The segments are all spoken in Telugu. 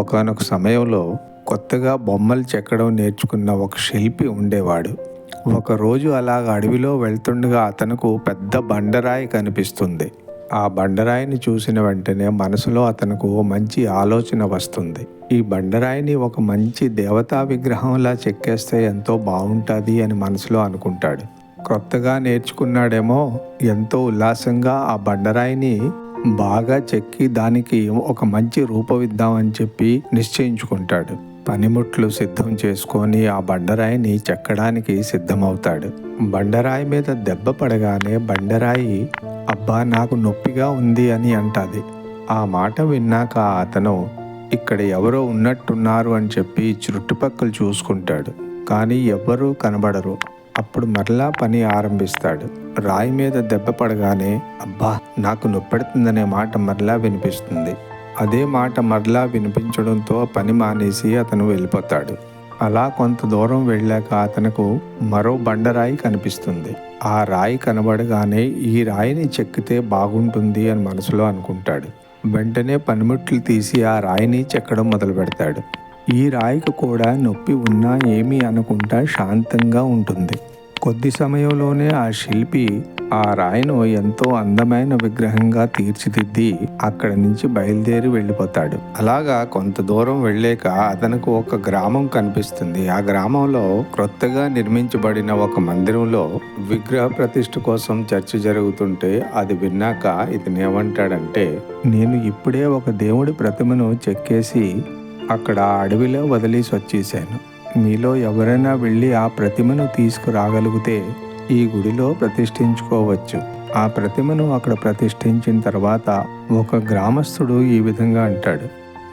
ఒకనొక సమయంలో కొత్తగా బొమ్మలు చెక్కడం నేర్చుకున్న ఒక శిల్పి ఉండేవాడు. ఒకరోజు అలాగ అడవిలో వెళ్తుండగా అతనుకు పెద్ద బండరాయి కనిపిస్తుంది. ఆ బండరాయిని చూసిన వెంటనే మనసులో అతనుకు ఓ మంచి ఆలోచన వస్తుంది. ఈ బండరాయిని ఒక మంచి దేవతా విగ్రహంలా చెక్కేస్తే ఎంతో బాగుంటుంది అని మనసులో అనుకుంటాడు. క్రొత్తగా నేర్చుకున్నాడేమో ఎంతో ఉల్లాసంగా ఆ బండరాయిని బాగా చెక్కి దానికి ఒక మంచి రూపవిద్దామని చెప్పి నిశ్చయించుకుంటాడు. పనిముట్లు సిద్ధం చేసుకొని ఆ బండరాయిని చెక్కడానికి సిద్ధమవుతాడు. బండరాయి మీద దెబ్బ పడగానే బండరాయి అబ్బా నాకు నొప్పిగా ఉంది అని అంటాది. ఆ మాట విన్నాక అతను ఇక్కడ ఎవరో ఉన్నట్టున్నారు అని చెప్పి చుట్టుపక్కల చూసుకుంటాడు. కానీ ఎవ్వరూ కనబడరు. అప్పుడు మరలా పని ఆరంభిస్తాడు. రాయి మీద దెబ్బ పడగానే అబ్బా నాకు నొప్పెడుతుందనే మాట మరలా వినిపిస్తుంది. అదే మాట మరలా వినిపించడంతో పని మానేసి అతను వెళ్ళిపోతాడు. అలా కొంత దూరం వెళ్ళాక అతనుకు మరో బండరాయి కనిపిస్తుంది. ఆ రాయి కనబడగానే ఈ రాయిని చెక్కితే బాగుంటుంది అని మనసులో అనుకుంటాడు. వెంటనే పనిముట్లు తీసి ఆ రాయిని చెక్కడం మొదలు పెడతాడు ఈ రాయికి కూడా నొప్పి ఉన్నా ఏమీ అనకుండా శాంతంగా ఉంటుంది. కొద్ది సమయంలోనే ఆ శిల్పి ఆ రాయిను ఎంతో అందమైన విగ్రహంగా తీర్చిదిద్ది అక్కడి నుంచి బయలుదేరి వెళ్ళిపోతాడు. అలాగా కొంత దూరం వెళ్ళాక అతనికి ఒక గ్రామం కనిపిస్తుంది. ఆ గ్రామంలో క్రొత్తగా నిర్మించబడిన ఒక మందిరంలో విగ్రహ ప్రతిష్ఠ కోసం చర్చ జరుగుతుంటే అది విన్నాక ఇతను ఏమంటాడంటే నేను ఇప్పుడే ఒక దేవుడి ప్రతిమను చెక్కేసి అక్కడ అడవిలో వదిలేసి వచ్చేసాను మీలో ఎవరైనా వెళ్ళి ఆ ప్రతిమను తీసుకురాగలిగితే ఈ గుడిలో ప్రతిష్ఠించుకోవచ్చు. ఆ ప్రతిమను అక్కడ ప్రతిష్ఠించిన తర్వాత ఒక గ్రామస్తుడు ఈ విధంగా అంటాడు.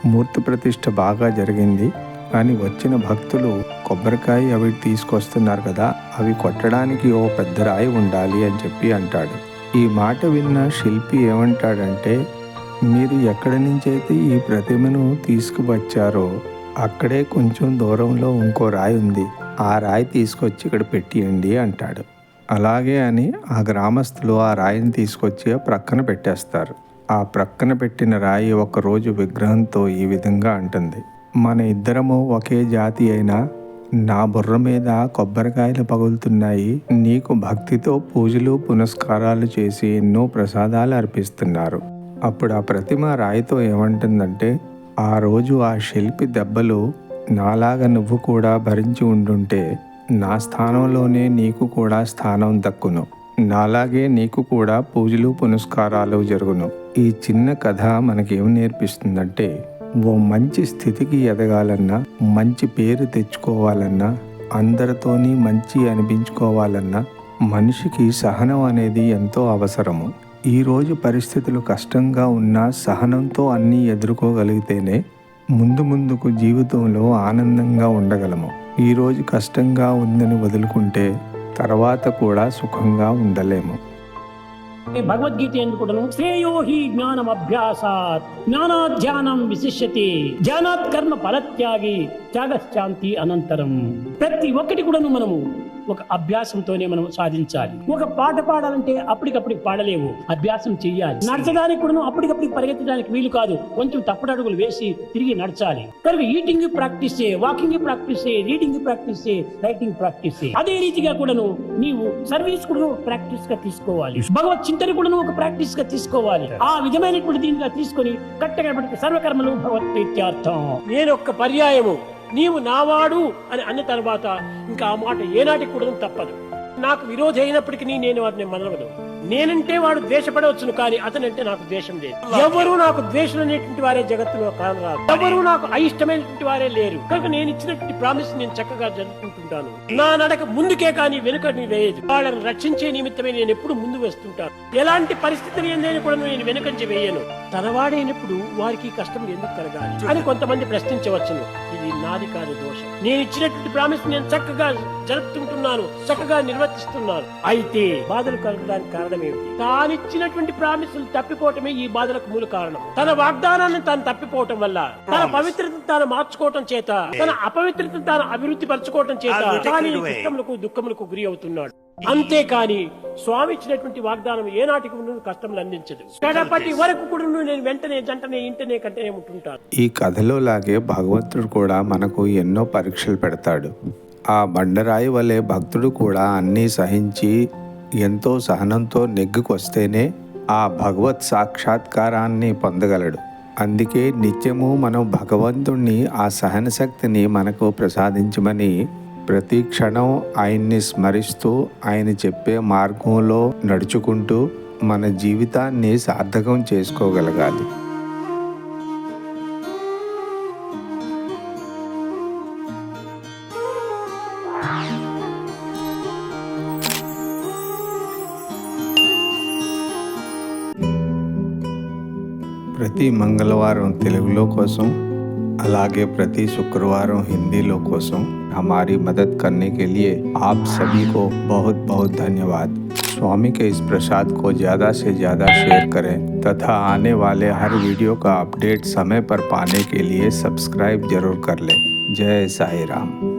మూర్తి ప్రతిష్ఠ బాగా జరిగింది. కానీ వచ్చిన భక్తులు కొబ్బరికాయ అవి తీసుకొస్తున్నారు కదా అవి కొట్టడానికి ఓ పెద్ద రాయి ఉండాలి అని చెప్పి అంటాడు. ఈ మాట విన్న శిల్పి ఏమంటాడంటే మీరు ఎక్కడి నుంచైతే ఈ ప్రతిమను తీసుకువచ్చారో అక్కడే కొంచెం దూరంలో ఇంకో రాయి ఉంది. ఆ రాయి తీసుకొచ్చి ఇక్కడ పెట్టియండి అంటాడు. అలాగే అని ఆ గ్రామస్తులు ఆ రాయిని తీసుకొచ్చి ప్రక్కన పెట్టేస్తారు. ఆ ప్రక్కన పెట్టిన రాయి ఒకరోజు విగ్రహంతో ఈ విధంగా అంటుంది. మన ఇద్దరము ఒకే జాతి అయినా నా బుర్ర మీద కొబ్బరికాయలు పగులుతున్నాయి నీకు భక్తితో పూజలు పునస్కారాలు చేసి ఎన్నో ప్రసాదాలు అర్పిస్తున్నారు. అప్పుడు ఆ ప్రతిమ రాయితో ఏమంటుందంటే ఆ రోజు ఆ శిల్పి దెబ్బలు నాలాగా నువ్వు కూడా భరించి ఉండుంటే నా స్థానంలోనే నీకు కూడా స్థానం దక్కును. నాలాగే నీకు కూడా పూజలు పునస్కారాలు జరుగును. ఈ చిన్న కథ మనకేం నేర్పిస్తుందంటే ఓ మంచి స్థితికి ఎదగాలన్నా మంచి పేరు తెచ్చుకోవాలన్నా అందరితోని మంచి అనిపించుకోవాలన్నా మనిషికి సహనం అనేది ఎంతో అవసరము. ఈరోజు పరిస్థితులు కష్టంగా ఉన్నా సహనంతో అన్నీ ఎదుర్కోగలిగితేనే ముందు ముందుకు జీవితంలో ఆనందంగా ఉండగలము. ఈరోజు కష్టంగా ఉందని వదులుకుంటే తర్వాత కూడా సుఖంగా ఉండలేము. భగవద్గీత ఎందుకుంటాను శ్రేయోహి జ్ఞానం అభ్యాసాత్. జ్ఞానాధ్యానం విశిష్యతి. జ్ఞానాత్ కర్మ ఫలత్యాగి త్యాగశాంతి అనంతరం. ప్రతి ఒక్కటి కూడాను మనము ఒక అభ్యాసంతోనే మనం సాధించాలి. ఒక పాట పాడాలంటే అప్పటికప్పటికి పాడలేవు. అభ్యాసం చెయ్యాలి. నడచడానికి కూడాను అప్పటికప్పటికి పరిగెత్తడానికి వీలు కాదు. కొంచెం తప్పటడుగులు వేసి తిరిగి నడచాలి. కనుక ఈటింగ్ ప్రాక్టీస్ చేయి వాకింగ్ ప్రాక్టీస్ చేయి రీడింగ్ ప్రాక్టీస్ చేయి రైటింగ్ ప్రాక్టీస్ చేయి అదే రీతిగా కూడాను నీవు సర్వీస్ కూడా ప్రాక్టీస్గా తీసుకోవాలి. భగవత్ చింతన కూడాను ఒక ప్రాక్టీస్గా తీసుకోవాలి. ఆ విధమైనటువంటి దీనిగా తీసుకొని కట్టగడబడి సర్వకర్మలు భగవత్ ప్రీత్యార్థం. నేను ఒక పర్యాయము. నీవు నావాడు అని అన్న తర్వాత ఇంకా ఆ మాట ఏనాటికి కూడా తప్పదు. నాకు విరోధి అయినప్పటికీ నేను వాటిని మనవదు నేనంటే వాడు ద్వేషపడవచ్చును కానీ అతనంటే నాకు ద్వేషం లేదు. ఎవరు నాకు ద్వేషం అనేటువంటి వారే జగత్తులో కానరాదు ఎవరు నాకు అయిష్టమైనటువంటి వారే లేరు. కనుక నేను ఇచ్చినటువంటి ప్రామిస్ నేను చక్కగా జరుపుకుంటుంటాను. నా నడక ముందుకే కానీ వెనుక వేయదు. వాళ్ళని రక్షించే నిమిత్తమే నేను ఎప్పుడు ముందు వస్తుంటాను. ఎలాంటి పరిస్థితిని ఏందని కూడా నేను వెనుకంచి వేయను. తనవాడైనప్పుడు వారికి కష్టం ఎందుకు కలగాలి అని కొంతమంది ప్రశ్నించవచ్చును. ఇది నాది కాదు దోషం. నేను ఇచ్చినటువంటి ప్రామిస్ నేను చక్కగా జరుపుతుంటున్నాను చక్కగా నిర్వర్తిస్తున్నాను. అయితే బాధలు కలగడానికి కారణం ఏమిటి? తానిచ్చినటువంటి ప్రామిసులు తప్పిపోవటమే ఈ బాధలకు మూల కారణం. తన వాగ్దానాన్ని తాను తప్పిపోవటం వల్ల తన పవిత్రతను తాను మార్చుకోవటం చేత తన అపవిత్రతను తాను అభివృద్ధి పరచుకోవటం చేత తాను కష్టములకు దుఃఖములకు గురి అవుతున్నాడు. అంతేకాని స్వామి ఇచ్చినటువంటి వాగ్దానం ఏనాటికి ఉన్నది కష్టములు అందించదు. కడపటి వరకు కూడా నేను వెంటనే జంటనే ఇంటనే కంటనే ఉంటుంటాను. ఈ కథలో లాగే భగవంతుడు కూడా మనకు ఎన్నో పరీక్షలు పెడతాడు. ఆ బండరాయి వలె భక్తుడు కూడా అన్నీ సహించి ఎంతో సహనంతో నెగ్గుకొస్తేనే ఆ భగవత్ సాక్షాత్కారాన్ని పొందగలడు. అందుకే నిత్యము మనం భగవంతుణ్ణి ఆ సహనశక్తిని మనకు ప్రసాదించమని ప్రతి క్షణం ఆయన్ని స్మరిస్తూ ఆయన చెప్పే మార్గంలో నడుచుకుంటూ మన జీవితాన్ని సార్థకం చేసుకోగలగాలి. ప్రతి మంగళవారం తెలుగులో కోసం అలాగే ప్రతి శుక్రవారం హిందీలో కోసం हमारी मदद करने के लिए आप सभी को बहुत बहुत धन्यवाद। स्वामी के इस प्रसाद को ज़्यादा से ज़्यादा शेयर करें तथा आने वाले हर वीडियो का अपडेट समय पर पाने के लिए सब्सक्राइब ज़रूर कर लें। जय साई राम